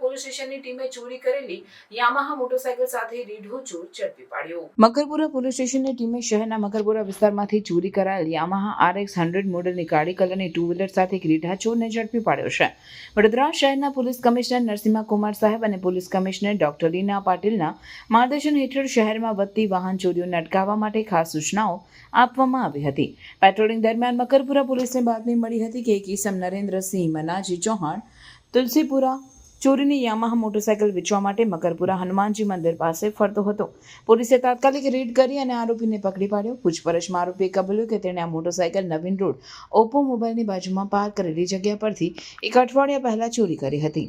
Police સ્ટેશનની ટીમે ચોરી કરેલી યામાહા મોટરસાયકલ સાથે રીઢો ચોર ઝડપી પાડ્યો. મકરપુરા પોલીસ સ્ટેશનની ટીમે શહેરના મકરપુરા વિસ્તારમાંથી ચોરી કરાયેલ યામાહા આરએક્સ હંડ્રેડ મોડલની કાળી કલરની ટુ વ્હીલર સાથે એક રીઢા ચોરને ઝડપી પાડ્યો છે. વડોદરા શહેરના પોલીસ કમિશનર નરસિંહા કુમાર સાહેબ અને પોલીસ કમિશનર ડોક્ટર લીના પાટીલના માર્ગદર્શન હેઠળ શહેરમાં વધતી વાહન ચોરીઓને અટકાવવા માટે ખાસ સૂચનાઓ આપવામાં આવી હતી. પેટ્રોલિંગ દરમિયાન મકરપુરા પોલીસને બાતમી મળી હતી કે એક ઈસમ નરેન્દ્રસિંહ મનાજી ચૌહાણ તુલસીપુરા ચોરીની યામાહા મોટરસાયકલ વેચવા માટે મકરપુરા હનુમાનજી મંદિર પાસે ફરતો હતો. પોલીસે તાત્કાલિક રેડ કરી અને આરોપીને પકડી પાડ્યો. પૂછપરછમાં આરોપીએ કબૂલ્યું કે તેણે આ મોટરસાયકલ નવીન રોડ, ઓપ્પો મોબાઈલની બાજુમાં પાર્ક કરેલી જગ્યા પરથી એક અઠવાડિયા પહેલાં ચોરી કરી હતી.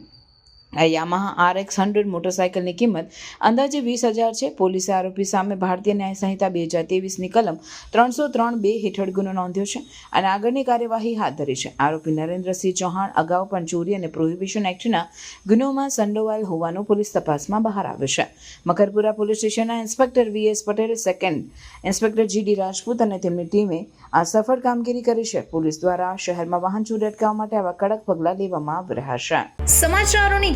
આ યામાહા આરએક્સ હંડ્રેડ મોટરસાયકલની કિંમત અંદાજે વીસ હજાર છે. પોલીસે આરોપી સામે ભારતીય ન્યાય સંહિતા બે હજાર તેવીસની કલમ ત્રણસો ત્રણ બે હેઠળ ગુનો નોંધ્યો છે અને આગળની કાર્યવાહી હાથ ધરી છે. આરોપી નરેન્દ્રસિંહ ચૌહાણ અગાઉ પણ ચોરી અને પ્રોહિબિશન એક્ટના ગુનોમાં સંડોવાયેલ હોવાનું પોલીસ તપાસમાં બહાર આવ્યું છે. મકરપુરા પોલીસ સ્ટેશનના inspector V S Patel, second inspector G D Rajput અને તેમની ટીમે આ સફળ કામગીરી કરી છે. પોલીસ દ્વારા શહેરમાં વાહન ચોરી અટકાવવા માટે આવા કડક પગલાં લેવામાં આવી રહ્યા છે. સમાચારોની